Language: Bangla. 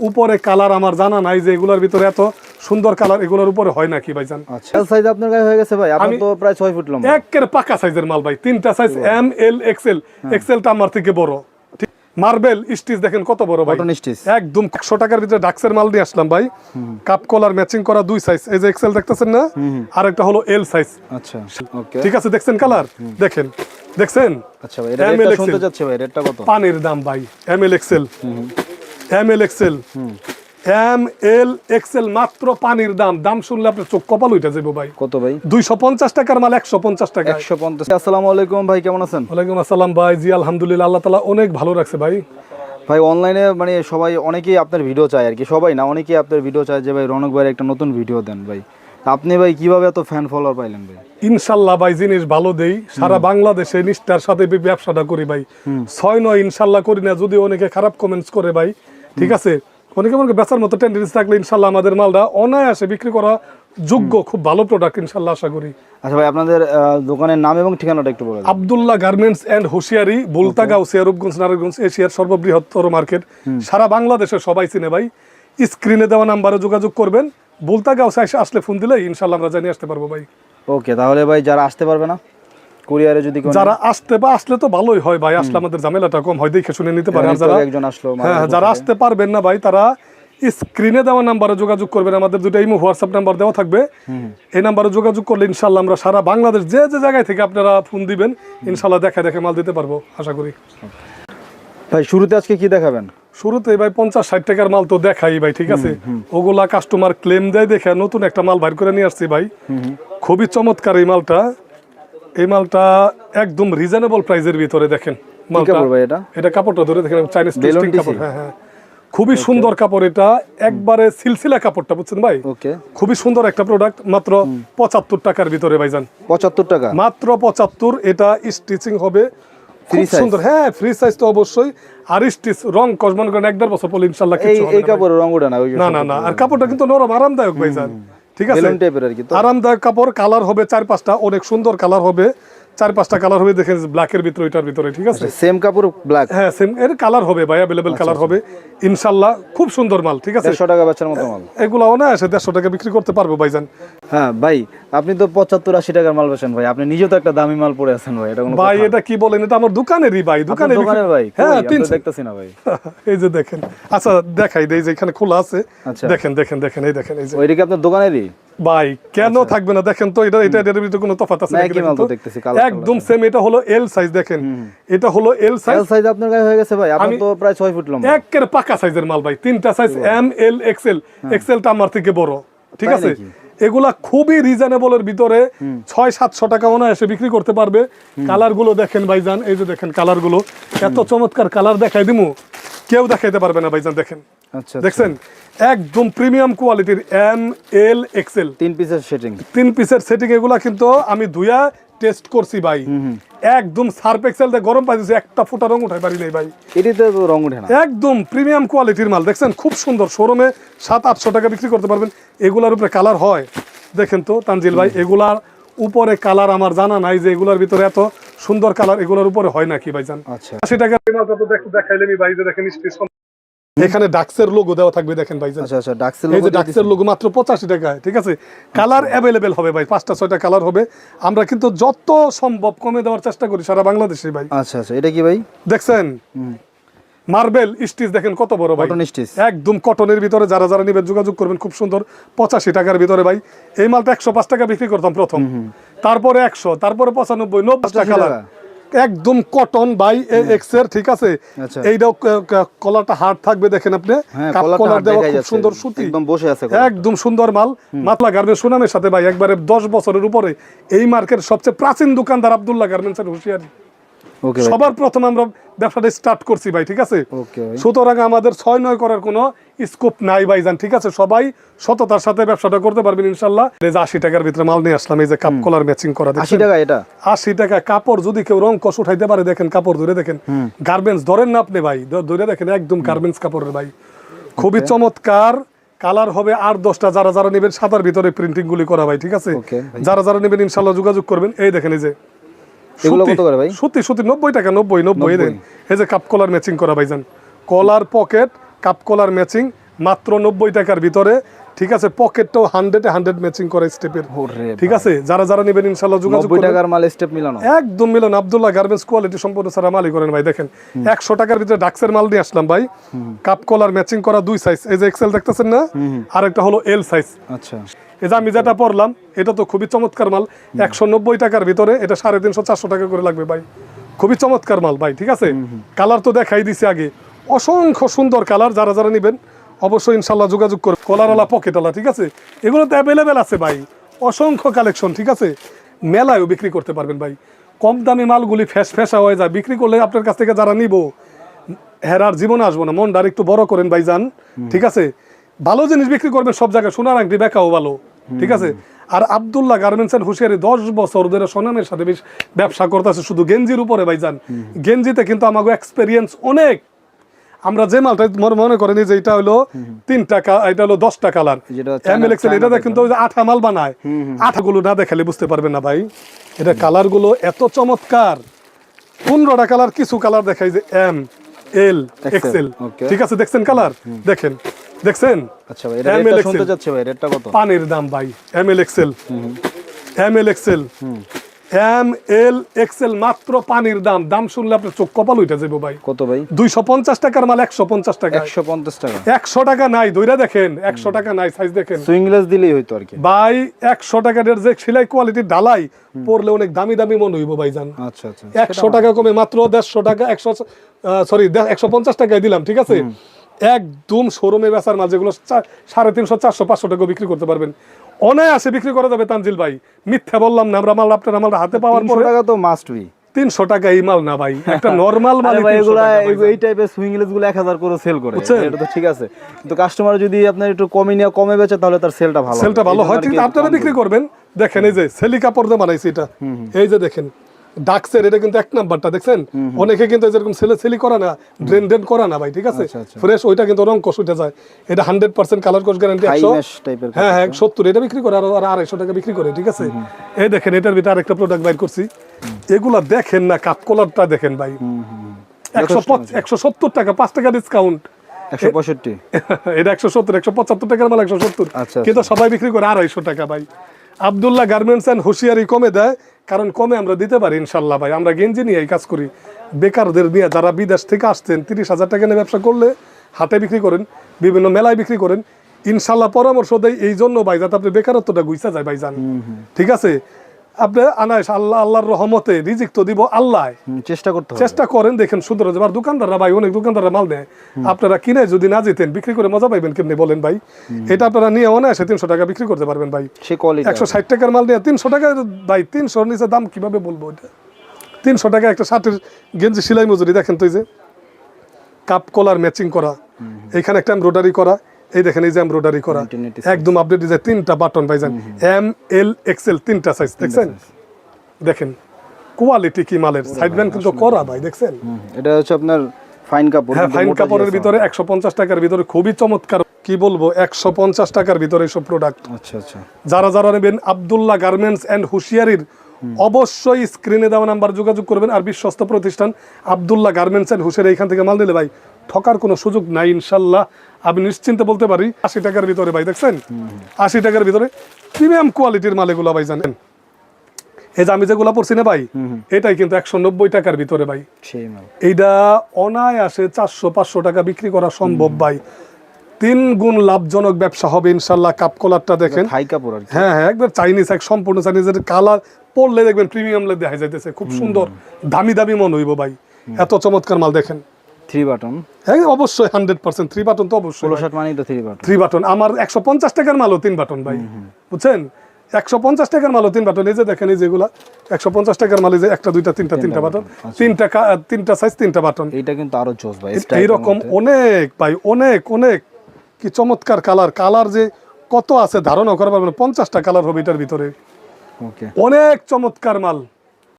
উপরে কালার আমার জানা নাই যে এগুলোর ভিতরে এত সুন্দর কালার এগুলোর উপরে হয় নাকি ভাইজান? আচ্ছা। সাইজ আপনার গায়ে হয়ে গেছে ভাই? আমি- তো প্রায় ছয় ফুট লম্বা। একের পাকা সাইজের মাল ভাই তিনটা সাইজ এম এল এক্সেল। এক্সেলটা আমার থেকে বড়। মার্বেল স্টিচ দেখেন কত বড় ভাই। একদম একশো টাকার ভিতরে ডাক্সের মাল নিয়ে আসলাম ভাই। কাপ কলার ম্যাচিং করা দুই সাইজ এই যে এক্সেল দেখতেছেন না? আর একটা হলো এল সাইজ আচ্ছা ঠিক আছে দেখছেন কালার দেখেন দেখছেন? আচ্ছা ভাই এটা শুনতে যাচ্ছে ভাই রেটটা কত? পানির দাম ভাই M L XL M L XL M L XL মাত্র পানির দাম। দাম শুনলে আপনার চোখ কপাল উঠে যাব ভাই। কত ভাই? দুইশো পঞ্চাশ টাকার মাল একশো পঞ্চাশ টাকা একশো পঞ্চাশ। আসসালামু আলাইকুম ভাই কেমন আছেন? ওয়ালাইকুম আসসালাম ভাই। জি আলহামদুলিল্লাহ আল্লাহ তালা অনেক ভালো রাখছে ভাই। ভাই অনলাইনে মানে সবাই অনেকেই আপনার ভিডিও চায় আর কি। সবাই না অনেকেই আপনার ভিডিও চায় যে ভাই রনক ভাইয়ের একটা নতুন ভিডিও দেন ভাই। আপনি ভাই কীভাবে এত ফ্যান ফলোয়ার পাইলেন ভাই? ইনশাল্লাহ ভাই জিনিস ভালো দেই। সারা বাংলাদেশে নিষ্ঠার সাথে ব্যবসাটা করি ভাই। ছয় নয় ইনশাল্লাহ করি না। যদি অনেকে খারাপ কমেন্টস করে ভাই ঠিক আছে? অনেকে মনে বেচার মতো টেন্ডেন্সি থাকলে ইনশাল্লাহ আমাদের মালটা অনায়াসে বিক্রি করা যোগ্য খুব ভালো প্রোডাক্ট ইনশাল্লাহ আশা করি। আচ্ছা ভাই আপনাদের দোকানের নাম এবং ঠিকানাটা একটু বলে দিন। Abdullah garments and hosiery Bultagaon সিয়ারুপগঞ্জ Narayanganj এশিয়ার সর্ববৃহত্তর মার্কেট। সারা বাংলাদেশে সবাই চিনে ভাই। স্ক্রিনে দেওয়া নাম্বারে যোগাযোগ করবেন। বুলতাগাঁও সাইসে আসলে ফোন দিলে ইনশাল্লাহ আমরা জানিয়ে আসতে পারব ভাই। ওকে তাহলে ভাই যারা আসতে পারবে না কুরিয়ারে যদি যারা আসতে বা আসলে তো ভালোই হয় ভাই আসলে আমাদের ঝামেলাটা কম হয় দেখে শুনে নিতে পারে। যারা একজন আসলো হ্যাঁ হ্যাঁ, যারা আসতে পারবেন না ভাই তারা স্ক্রিনে দেওয়া নাম্বারে যোগাযোগ করবেন। আমাদের দুটো ইমো হোয়াটসঅ্যাপ নাম্বার দেওয়া থাকবে। এই নাম্বারে যোগাযোগ করলে ইনশাল্লাহ আমরা সারা বাংলাদেশ যে যে জায়গায় থেকে আপনারা ফোন দিবেন ইনশাল্লাহ দেখা দেখে মাল দিতে পারব আশা করি। ভাই শুরুতে আজকে কি দেখাবেন? শুরুতে ভাই পঞ্চাশ ষাট টাকার মাল তো দেখাই ভাই ঠিক আছে? ওগুলা কাস্টমার ক্লেম দেয় দেখে নতুন একটা মাল বাইর করে নিয়ে আসছি ভাই। খুবই চমৎকার এই মালটা। এই মালটা একদম রিজনেবল প্রাইসের ভিতরে দেখেন মালটা। এটা? এটা কাপড়টা ধরে দেখেন চাইনিজ কাপড় হ্যাঁ হ্যাঁ। খুবই সুন্দর কাপড় এটা একবারে সিলসিলা কাপড়টা বুঝছেন ভাই? খুবই সুন্দর একটা প্রোডাক্ট মাত্র পঁচাত্তর টাকার ভিতরে ভাইজান। পঁচাত্তর টাকা? মাত্র পঁচাত্তর এটা স্টিচিং হবে। খুব সুন্দর হ্যাঁ ফ্রি সাইজ তো অবশ্যই। আর স্টিচ রং কস করেন এক দেড় বছর পরে ইনশাল্লাহ এই রং না না না আর কাপড়টা কিন্তু নরম আরামদায়ক ভাইজান। ঠিক আছে? বেলুন টাইপের আর কি তো? আরামদায়ক কাপড় কালার হবে চার পাঁচটা অনেক সুন্দর কালার হবে। চার পাঁচটা কালার হবে দেখেন ব্ল্যাকের ভিতরে ওইটার ভিতরে ঠিক আছে? সেম কাপড় ব্ল্যাক হ্যাঁ সেম এর কালার হবে ভাই অ্যাভেলেবেল আচ্ছা, কালার হবে। ইনশাল্লাহ খুব সুন্দর মাল ঠিক আছে? দেড়শো টাকা বেচার মতো মাল। এগুলাও না এসে দেড়শো টাকা বিক্রি করতে পারব ভাইজান। হ্যাঁ ভাই আপনি তো পঁচাত্তর আশি টাকার মাল বেচেন ভাই। আপনি নিজেও তো একটা দামি মাল পরে আছেন ভাই এটা ভাই এটা কি বলেন? এটা আমার দোকানেরই ভাই দোকানে দোকানের ভাই? হ্যাঁ দেখতেছি না ভাই। এই যে দেখেন। আচ্ছা দেখাই দেই যে এখানে খোলা আছে। আচ্ছা। দেখেন দেখেন দেখেন এই দেখেন এই যে। ওইটা কি আপনার দোকানেরই? ভাই কেন থাকবে না? দেখেন তো এটা এটা এটার ভিতরে কোনো তফাৎ আছে নাকি? মাল তো? দেখতেছি, কালো একদম সেম এটা হলো এল সাইজ দেখেন। এটা হলো এল সাইজ এল সাইজ আপনার গায়ে হয়ে গেছে ভাই আপনার আমি- তো প্রায় ছয় ফুট লম্বা। একের পাকা সাইজের মাল ভাই তিনটা সাইজ এম এল এক্সেল এক্সেলটা আমার থেকে বড় ঠিক আছে? এগুলা খুবই রিজনেবলের ভিতরে ছয় সাতশো টাকা এসে বিক্রি করতে পারবে। কালারগুলো দেখেন ভাইজান এই যে দেখেন কালারগুলো এত চমৎকার কালার দেখাই দিমু। কেউ দেখাইতে পারবে না ভাইজান দেখেন। আচ্ছা দেখছেন? একদম প্রিমিয়াম কোয়ালিটির এম এল এক্সেল তিন পিসের সেটিং তিন পিসের সেটিং এগুলা কিন্তু আমি ধুয়া টেস্ট করছি ভাই। একদম সার্ফ এক্সেল দিয়ে গরম পাইছি একটা ফুটা রং উঠাই পারি নাই ভাই। এটিতে তো রং উঠে না। একদম প্রিমিয়াম কোয়ালিটির মাল দেখছেন? খুব সুন্দর। শোরুমে সাত আটশো টাকা বিক্রি করতে পারবেন। এগুলার উপরে কালার হয়। দেখেন তো তানজিল ভাই এগুলার উপরে কালার আমার জানা নাই যে এগুলার ভিতরে এত সুন্দর কালার এগুলোর উপরে হয় নাকি ভাইজান। আচ্ছা। আশি টাকা দেখাইলেনি ভাই যে দেখেন এখানে ডাক্সের লোগো দেওয়া থাকবে দেখেন ভাইজান। আচ্ছা আচ্ছা এই যে ডাক্সের লোগো মাত্র পঁচাশি টাকায় ঠিক আছে? কালার অ্যাভেলেবেল হবে ভাই পাঁচটা ছয়টা কালার হবে। আমরা কিন্তু যত সম্ভব কমে দেওয়ার চেষ্টা করি সারা বাংলাদেশে ভাই। আচ্ছা আচ্ছা এটা কি ভাই? দেখছেন? মার্বেল স্টিচ দেখেন কত বড় ভাই। কটন স্টিচ একদম কটনের ভিতরে যারা যারা নেবেন যোগাযোগ করবেন খুব সুন্দর পঁচাশি টাকার ভিতরে ভাই। এই মালটা একশো পাঁচ টাকা বিক্রি করতাম প্রথম। তারপরে একশো তারপরে পঁচানব্বই নব্বই টাকা কালার টাকা। একদম কটন বাই এক্সের ঠিক আছে? আচ্ছা। এইটাও কলাটা হার্ড থাকবে দেখেন আপনি। হ্যাঁ কাপ কলারটা কলার দেওয়া খুব সুন্দর সুতি। একদম বসে আছে একদম সুন্দর মাল। মাতলা গার্মেন্টস সুনামের সাথে ভাই একবারে দশ বছরের উপরে। এই মার্কেট সবচেয়ে প্রাচীন দোকানদার আবদুল্লাহ গার্মেন্টস এর হুঁশিয়ারি। সবার প্রথম আমরা ব্যবসাটা স্টার্ট করছি ভাই ঠিক আছে? সুতরাং আমাদের ছয় নয় করার কোনো স্কোপ নাই ভাইজান ঠিক আছে? সবাই সততার সাথে ব্যবসাটা করতে পারবেন ইনশাল্লাহ। এই যে আশি টাকার ভিতরে মাল নিয়ে আসলাম এই যে কাপ কলার ম্যাচিং করা আশি টাকা এটা? আশি টাকা। কাপড় যদি কেউ রং কষ উঠাইতে পারে দেখেন কাপড় ধরে দেখেন। গার্মেন্টস ধরেন না আপনি ভাই ধরে দেখেন একদম গার্মেন্টস কাপড়ের ভাই। খুবই চমৎকার। কালার হবে আর দশটা যারা যারা নেবেন সাদার ভিতরে প্রিন্টিং গুলি করা ভাই ঠিক আছে? যারা যারা নেবেন ইনশাল্লাহ যোগাযোগ করবেন। এই দেখেন এই যে এগুলো কত করে ভাই? সত্যি সত্যি নব্বই টাকা নব্বই নব্বই। দেন এই যে কাপ কলার ম্যাচিং করা ভাইজান। Collar pocket cuff collar matching মাত্র নব্বই টাকার ভিতরে ঠিক আছে পকেটটাও হান্ড্রেডে হান্ড্রেড ম্যাচিং করে স্টেপের ঠিক আছে যারা যারা নেবেন ইনশাল্লাহ যোগাযোগ টাকার মাল স্টেপ মিলানো। একদম মিলন আব্দুল্লাহ গার্মেন্টস কোয়ালিটি সম্পূর্ণ সারা মালই করেন ভাই দেখেন। একশো টাকার ভিতরে ডাক্সের মাল নিয়ে আসলাম ভাই। কাপ কলার ম্যাচিং করা দুই সাইজ এই যে এক্সেল দেখতেছেন না? আর একটা হলো এল সাইজ আচ্ছা। এই যে আমি যেটা পড়লাম এটা তো খুবই চমৎকার মাল। একশো নব্বই টাকার ভিতরে এটা সাড়ে তিনশো চারশো টাকা করে লাগবে ভাই। খুবই চমৎকার মাল ভাই ঠিক আছে? কালার তো দেখাই দিছি আগে। অসংখ্য সুন্দর কালার যারা যারা নেবেন অবশ্যই ইনশাল্লাহ যোগাযোগ করবে কলারওয়ালা, পকেটওয়ালা, ঠিক আছে? এগুলো তো অ্যাভেলেবেল আছে ভাই। অসংখ্য কালেকশন ঠিক আছে? মেলায়ও বিক্রি করতে পারবেন ভাই। কম দামি মালগুলি ফ্যাস ফ্যাসা হয়ে যায়। বিক্রি করলে আপনার কাছ থেকে যারা নিবো হেরার জীবনে আসব না। মনটা একটু বড় করেন ভাই যান, ঠিক আছে? ভালো জিনিস বিক্রি করবেন সব জায়গায়। সোনার আংটি বেকাও ভালো, ঠিক আছে? আর আবদুল্লাহ গার্মেন্টস এন্ড হুশিয়ারি দশ বছর ধরে সোনামের সাথে বেশ ব্যবসা করতেছে। শুধু গেঞ্জির উপরে ভাই যান। গেঞ্জিতে কিন্তু আমাকে এক্সপেরিয়েন্স অনেক। আমরা যে মালটা মনে মনে করেনি যে এটা হলো তিন টাকা এটা হলো দশটা কালার এমএল এক্সেল এটা কিন্তু ওই যে আঠা মাল বানায়। আঠাগুলো না দেখালে বুঝতে পারবেন না ভাই। এটা কালারগুলো এত চমৎকার। পনেরোটা কালার কিছু কালার দেখাই যে এম এল এক্সেল ঠিক আছে দেখছেন কালার? দেখেন দেখছেন? আচ্ছা ভাই এটা ML শুনতে চাচ্ছে ভাই রেটটা কত? পানির দাম ভাই M L XL M L XL M L XL মাত্র পানির দাম। দাম শুনলে আপনার চোখ কপাল উঠে যাব ভাই। কত ভাই? দুইশো পঞ্চাশ টাকার মাল একশো পঞ্চাশ টাকা। একশো পঞ্চাশ টাকা। একশো টাকা নাই দইরা দেখেন একশো টাকা নাই সাইজ দেখেন। সুইংলেস দিলেই হইতো আর কি। ভাই একশো টাকার যে সেলাই পরলে অনেক দামি দামি মনে হইব ভাইজান আচ্ছা আচ্ছা। একশো টাকা কমে মাত্র দেড়শো টাকা একশো সরি একশো পঞ্চাশ টাকায় দিলাম ঠিক আছে? একদম শোরুমে বেচার মাল যেগুলো সাড়ে তিনশো চারশো পাঁচশো টাকা বিক্রি করতে পারবেন। অনায়াসে বিক্রি করা যাবে তানজিল ভাই। মিথ্যা বললাম না আমরা মাল আপনার আমার হাতে পাওয়ার পরে টাকা তো মাস্ট বি তিনশো টাকা এই মাল না ভাই একটা নর্মাল মাল এই- টাইপের সুইং লেসগুলো এক হাজার করে সেল করে। এটা তো ঠিক আছে। কিন্তু কাস্টমার যদি আপনার একটু কমে নিয়ে কমে বেচে তাহলে তার সেলটা ভালো সেলটা। ভালো হয় কিন্তু আপনারা বিক্রি করবেন। দেখেন এই যে সেলি কাপড় দিয়ে বানাইছি এটা এই যে দেখেন ডাক্সের এটা কিন্তু এক নাম্বারটা দেখছেন? অনেকে কিন্তু যেরকম সেলে সেলি করা না ড্রেন ড্রেন করা না ভাই ঠিক আছে? আচ্ছা, আচ্ছা। ফ্রেশ ওইটা কিন্তু রং কষ উঠে যায়। এটা হান্ড্রেড পার্সেন্ট কালার কোষ গ্যারান্টি একশো। হ্যাঁ হ্যাঁ সত্তর এটা বিক্রি করে আর আর আড়াইশো টাকা বিক্রি করে ঠিক আছে? এই দেখেন এটার ভিতরে আরেকটা প্রোডাক্ট বাইর করছি। এগুলা দেখেন না কাপ কলারটা দেখেন ভাই। একশো একশো সত্তর টাকা পাঁচ টাকা ডিসকাউন্ট একশো পঁয়ষট্টি। এটা একশো সত্তর একশো পঁচাত্তর টাকার মাল একশো সত্তর। আচ্ছা, কিন্তু সবাই বিক্রি করে আড়াইশো টাকা ভাই। আবদুল্লাহ গার্মেন্টস অ্যান্ড হুঁশিয়ারি কমে দেয় কারণ কমে আমরা দিতে পারি ইনশাল্লাহ ভাই। আমরা গেঞ্জি নিয়ে এই কাজ করি। বেকারদের নিয়ে যারা বিদেশ থেকে আসতেন তিরিশ হাজার টাকা নিয়ে ব্যবসা করলে হাতে বিক্রি করেন বিভিন্ন মেলায় বিক্রি করেন। ইনশাল্লাহ পরামর্শ দেয় এই জন্য ভাই যাতে আপনি বেকারত্বটা গুইসা যায় ভাই জান ঠিক আছে? আপনি আনাইস আল্লাহ আল্লাহর রহমতে রিজিক তো দিব আল্লাহ চেষ্টা করতে চেষ্টা করেন দেখেন সুন্দর আর দোকানদাররা ভাই অনেক দোকানদাররা মাল নেয় আপনারা কিনে যদি না যেতেন বিক্রি করে মজা পাইবেন কেমনি বলেন ভাই? এটা আপনারা নিয়ে অনায়াসে তিনশো টাকা বিক্রি করতে পারবেন ভাই। একশো ষাট টাকার মাল নিয়ে তিনশো টাকা ভাই তিনশোর নিচে দাম কীভাবে বলব এটা? তিনশো টাকা একটা শার্টের গেঞ্জি সেলাই মজুরি দেখেন তো এই যে। কাপ কলার ম্যাচিং করা। এখানে একটা এমব্রয়ডারি করা। এই দেখেন এই যে এমব্রয়ডারি করা একদম আপডেট ডিজাইন তিনটা বাটন ভাইজান এম এল এক্সেল তিনটা সাইজ দেখছেন? দেখেন কোয়ালিটি কি মালের? সাইড ব্যান্ড কিন্তু করা ভাই দেখছেন? এটা হচ্ছে আপনার ফাইন কাপড় হ্যাঁ ফাইন কাপড়ের ভিতরে একশো পঞ্চাশ টাকার ভিতরে খুবই চমৎকার। কি বলব একশো পঞ্চাশ টাকার ভিতরে সব প্রোডাক্ট আচ্ছা আচ্ছা। যারা যারা নেবেন আবদুল্লাহ গার্মেন্টস অ্যান্ড হুশিয়ারির অবশ্যই স্ক্রিনে দেওয়া নাম্বার যোগাযোগ করবেন আর বিশ্বস্ত প্রতিষ্ঠান আবদুল্লাহ গার্মেন্টস অ্যান্ড হুশিয়ারি এখান থেকে মাল নিলে ভাই ঠকার কোনো সুযোগ নাই ইনশাল্লাহ। আমি নিশ্চিন্তে বলতে পারি আশি টাকার ভিতরে ভাই দেখছেন? আশি টাকার ভিতরে প্রিমিয়াম কোয়ালিটির মাল এগুলো ভাই জানেন? এই যে আমি যেগুলো পড়ছি না ভাই এটাই কিন্তু একশো নব্বই টাকার ভিতরে ভাই। এইটা অনায়াসে চারশো পাঁচশো টাকা বিক্রি করা সম্ভব ভাই। তিন গুণ লাভজনক ব্যবসা হবে ইনশাল্লাহ কাপ কলারটা দেখেন। হ্যাঁ হ্যাঁ একবার চাইনিজ এক সম্পূর্ণ চাইনিজের কালার পরলে দেখবেন প্রিমিয়াম দেখা যাইতেছে খুব সুন্দর দামি দামি মন হইব ভাই। এত চমৎকার মাল দেখেন। থ্রি বাটন হ্যাঁ অবশ্যই হান্ড্রেড পার্সেন্ট থ্রি বাটন তো অবশ্যই ষোলো শার্ট মানেই তো থ্রি বাটন থ্রি বাটন আমার একশো পঞ্চাশ টাকার মালও তিন বাটন ভাই। বুঝছেন? একশো পঞ্চাশ টাকার মালও তিন বাটন এই যে দেখেন এই যেগুলা একশো পঞ্চাশ টাকার মালে যে একটা দুইটা তিনটা তিনটা বাটন তিনটা তিনটা সাইজ তিনটা বাটন এইটা কিন্তু আরও জোস ভাই এইরকম অনেক ভাই অনেক অনেক। কি চমৎকার কালার কালার যে কত আছে ধারণা করা পারবেন পঞ্চাশটা কালার হবে এটার ভিতরে। অনেক চমৎকার মাল।